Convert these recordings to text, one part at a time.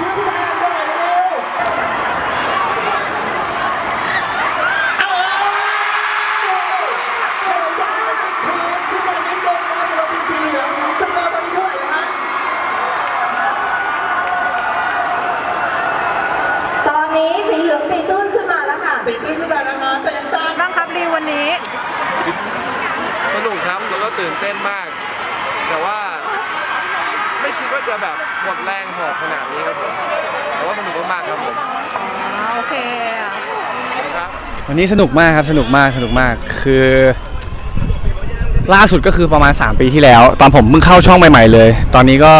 ตอนนี้เท่าไหร่นะฮะตอนนี้สีเหลืองตีตื้นขึ้นมาแล้วค่ะ ติดตื้นขึ้นมานะคะแต่ยังตามบ้างครับรีวันนี้ สนุกครับแล้วก็ตื่นเต้นมาก แต่ว่า ไม่คิดว่าจะแบบหมดแรงหอบขนาดนี้ครับผมแต่ว่าสนุกมากๆครับผมอ่าโอเคครับ วันนี้สนุกมากครับสนุกมากสนุกมากคือ ล่าสุดก็คือประมาณ 3 ปีที่แล้ว ตอนผมเพิ่งเข้าช่องใหม่ๆเลย ตอนนี้ก็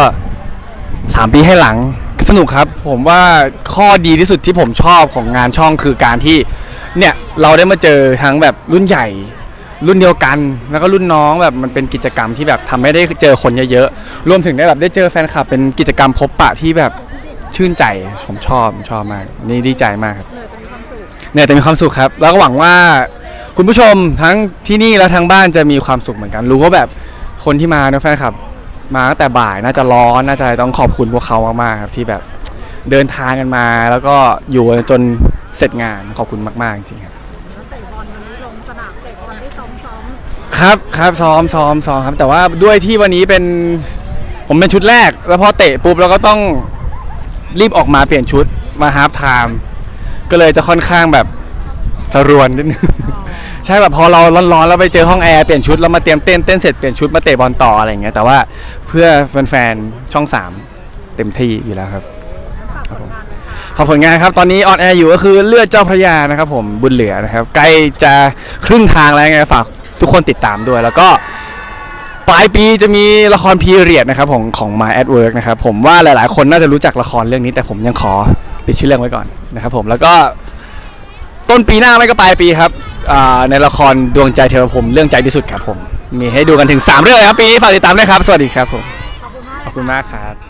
3 ปีให้หลังสนุกครับ ผมว่าข้อดีที่สุดที่ผมชอบของงานช่องคือการที่เนี่ยเราได้มาเจอทั้งแบบรุ่นใหญ่ รุ่นเดียวกัน แล้วก็รุ่นน้องแบบมันเป็นกิจกรรมที่แบบทำให้ได้เจอคนเยอะๆรวมถึงได้แบบได้เจอแฟนคลับเป็นกิจกรรมพบปะที่แบบชื่นใจผมชอบผมชอบมาก นี่ดีใจมากครับเนี่ยแต่มีความสุขครับ แล้วก็หวังว่าคุณผู้ชมทั้งที่นี่และทางบ้านจะมีความสุขเหมือนกัน รู้ว่าแบบคนที่มานะแฟนคลับ มาตั้งแต่บ่ายน่าจะร้อนน่าจะต้องขอบคุณพวกเขามากๆครับที่แบบเดินทางกันมา แล้วก็อยู่จนเสร็จงานขอบคุณมากๆจริงๆครับ ครับครับซ้อมซ้อมซ้อมครับ แต่ว่าด้วยที่วันนี้เป็นผมเป็นชุดแรก แล้วพอเตะปุ๊บเราก็ต้องรีบออกมาเปลี่ยนชุดมาฮาล์ฟไทม์ก็เลยจะค่อนข้างแบบสรวนนิดนึงใช่แบบพอเราร้อนๆแล้วไปเจอห้องแอร์เปลี่ยนชุดแล้วมาเตรียมเต้นเต้นเสร็จเปลี่ยนชุดมาเตะบอลต่ออะไรอย่างเงี้ยแต่ว่าเพื่อแฟนๆช่อง 3 เต็มที่อยู่แล้วครับครับผม ฝากผลงานครับ ตอนนี้ออนแอร์อยู่ก็คือเลือดเจ้าพระยานะครับผมบุญเหลือนะครับ ใกล้จะครึ่งทางแล้วไงฝากทุกคนติดตามด้วย แล้วก็ปลายปีจะมีละครพีเรียดนะครับของของ My at Work นะครับผมว่าหลายๆ คนน่าจะรู้จักละครเรื่องนี้ แต่ผมยังขอปิดชื่อเรื่องไว้ก่อนนะครับผมแล้วก็ต้นปีหน้าไม่ก็ปลายปีครับในละครดวงใจเทวพรมเรื่องใจที่สุดครับผม มีให้ดูกันถึง 3 เรื่องเลยครับปีนี้ฝากติดตามด้วยครับ สวัสดีครับผม ขอบคุณมากครับ